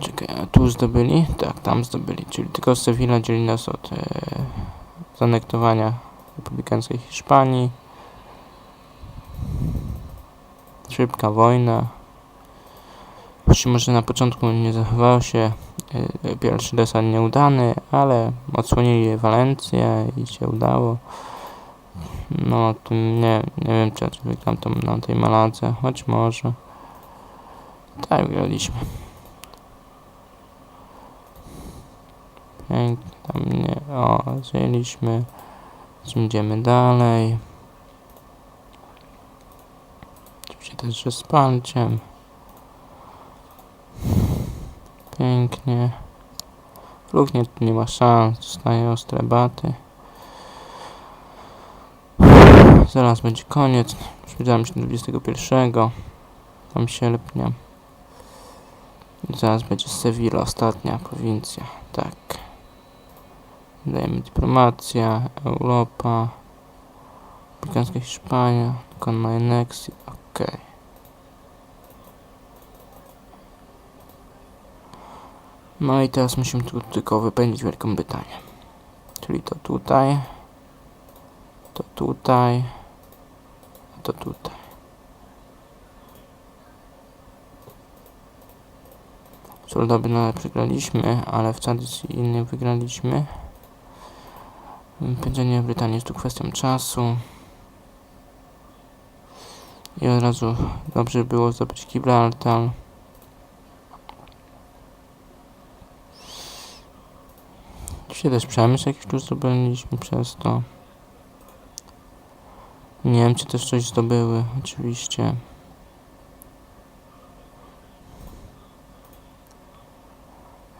Czekaj, a tu zdobyli? Tak, tam zdobyli. Czyli tylko Sevilla dzieli nas od e, zanektowania republikańskiej Hiszpanii. Szybka wojna. Choć może na początku nie zachował się e, pierwszy desant nieudany, ale odsłonili Walencję i się udało. No, nie, nie wiem, czy ja wygram tam na tej maladze, choć może. Tak, wygraliśmy. Pięknie, tam nie, o, zjęliśmy. Idziemy dalej. Oczywiście też ze wsparciem. Pięknie. Luk nie, nie ma szans, dostaje ostre baty. Zaraz będzie koniec. Zbliżamy się do 21. Tam sierpnia. Zaraz będzie Sevilla, ostatnia prowincja. Tak. Dajemy dyplomacja, Europa, Afrykańska Hiszpania, dokona aneksji, okej. No i teraz musimy tu tylko wypędzić Wielką Brytanię. Czyli to tutaj, to tutaj, to tutaj. Soldoby nadal przegraliśmy, ale w tradycji innych wygraliśmy. Pędzenie Brytanii jest tu kwestią czasu. I od razu dobrze było zdobyć Gibraltar. Dzisiaj też przemysł jakiś tu zdobyliśmy przez to. Niemcy też coś zdobyły, oczywiście.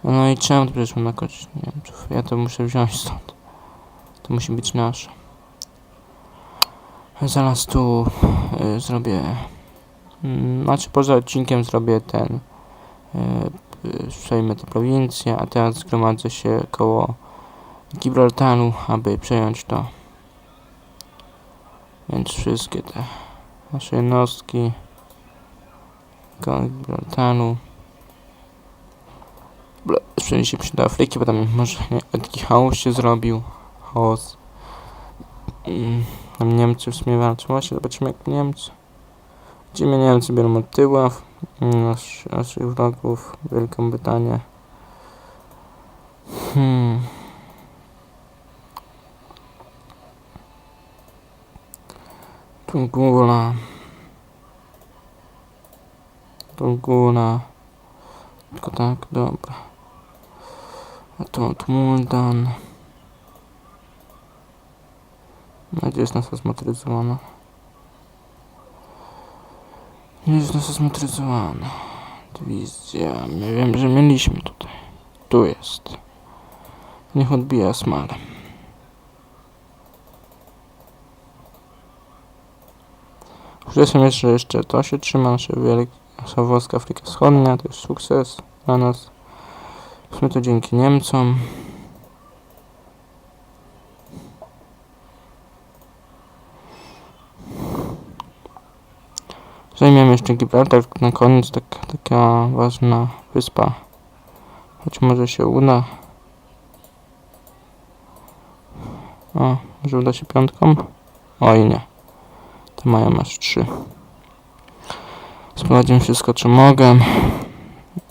No i czemu to przeszło na kość Niemców? Ja to muszę wziąć stąd. To musi być nasze. Zaraz tu y, zrobię. mm, Znaczy poza odcinkiem zrobię ten. Y, y, przejmę te prowincje, a teraz zgromadzę się koło Gibraltaru, aby przejąć to. Więc wszystkie te nasze jednostki koło Gibraltaru. Przenieśmy się do Afryki, bo tam może nie, taki chaos się zrobił. Chaos. Tam Niemcy w sumie walczą. Właśnie zobaczymy jak Niemcy. Widzimy Niemcy biorą od mm, Nasz, naszych wrogów. Wielką Brytanię. Hmm. Tu góra. Tu góra. Tylko tak, dobra. A to tu Nasza zmotoryzowana? Gdzie jest nasza zmotoryzowana? Dywizja. My wiem, że mieliśmy tutaj. Tu jest. Niech odbija smalem. Jest, że jeszcze to się trzyma, nasza włoska Afryka Wschodnia, to jest sukces dla nas. W sumie to dzięki Niemcom. Jeszcze Gibraltar na koniec, tak, taka ważna wyspa. Choć może się uda. O, może uda się piątką? Oj nie. To mają aż trzy. Sprowadzimy wszystko co mogę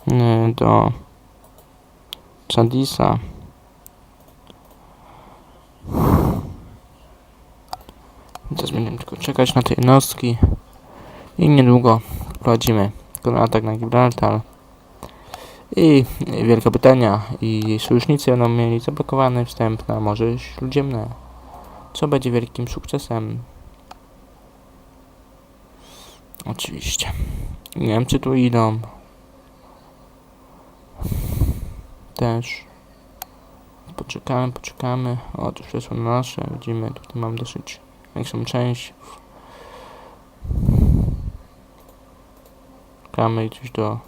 yy, do Chadisa. Teraz będziemy tylko czekać na te jednostki i niedługo prowadzimy atak na Gibraltar. I Wielka Brytania i jej sojusznicy będą mieli zablokowany wstęp na Morze Śródziemne, co będzie wielkim sukcesem. Oczywiście. Niemcy tu idą. Też. Poczekamy, poczekamy. O, tu już są nasze. Widzimy, tutaj mam dosyć większą część. Czekamy coś do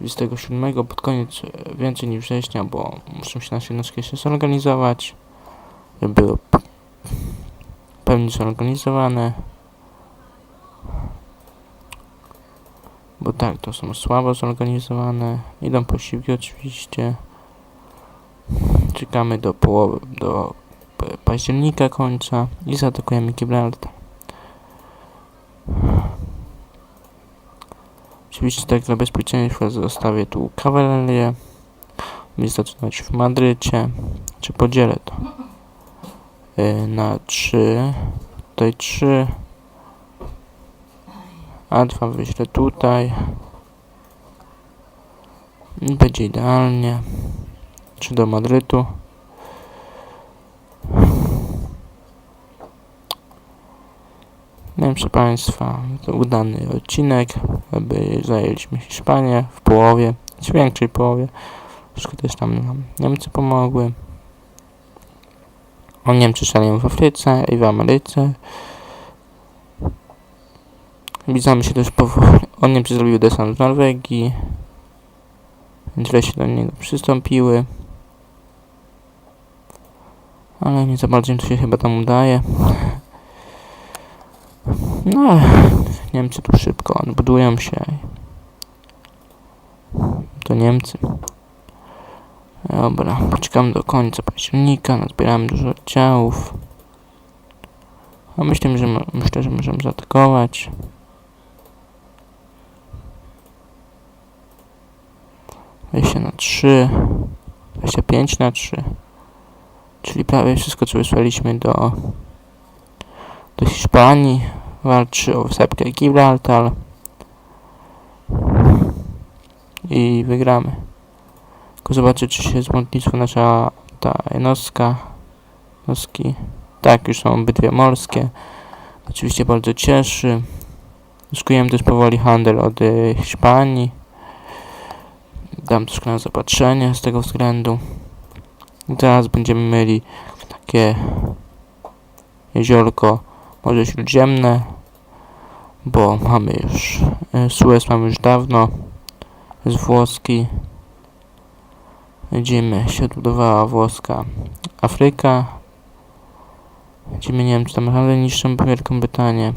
27 pod koniec więcej niż września, bo muszą się nasze jednostki jeszcze zorganizować, żeby były pełni zorganizowane. Bo tak, to są słabo zorganizowane. Idą posiłki oczywiście. Czekamy do połowy, do października końca i zaatakujemy Gibraltar. Oczywiście tak dla bezpieczeństwa zostawię tu kawalerię. Będzie zaczynać w Madrycie. Czy podzielę to? Y, na 3. Tutaj 3. A dwa wyślę tutaj. Będzie idealnie. Czy do Madrytu. No proszę Państwa, to udany odcinek, aby zajęliśmy Hiszpanię w połowie, w większej połowie. Troszkę też tam nam Niemcy pomogły. O Niemcy szaleją w Afryce i w Ameryce. Widzamy się też powoli. O Niemcy zrobiły desant w Norwegii. Się do niego przystąpiły. Ale nie za bardzo im to się chyba tam udaje. No, Niemcy tu szybko odbudują się. To Niemcy. Dobra, poczekam do końca października, nazbieramy dużo oddziałów. A myślę, że, myślę, że możemy zaatakować. Wejście na 3, 25 na 3, czyli prawie wszystko, co wysłaliśmy do, do Hiszpanii. Walczy o wysepkę Gibraltar i wygramy. Tylko zobaczę, czy się zmodlitwa nasza ta jednostka. Jednostki. Tak, już są obydwie morskie. Oczywiście bardzo cieszy. Zyskujemy też powoli handel od y, Hiszpanii. Dam troszkę na zapatrzenie z tego względu. I teraz będziemy mieli takie jeziorko Morze Śródziemne, bo mamy już y, Suez mamy już dawno z włoski. Widzimy, się odbudowała włoska Afryka. Widzimy Niemcy tam naprawdę niszczą Wielką Brytanię.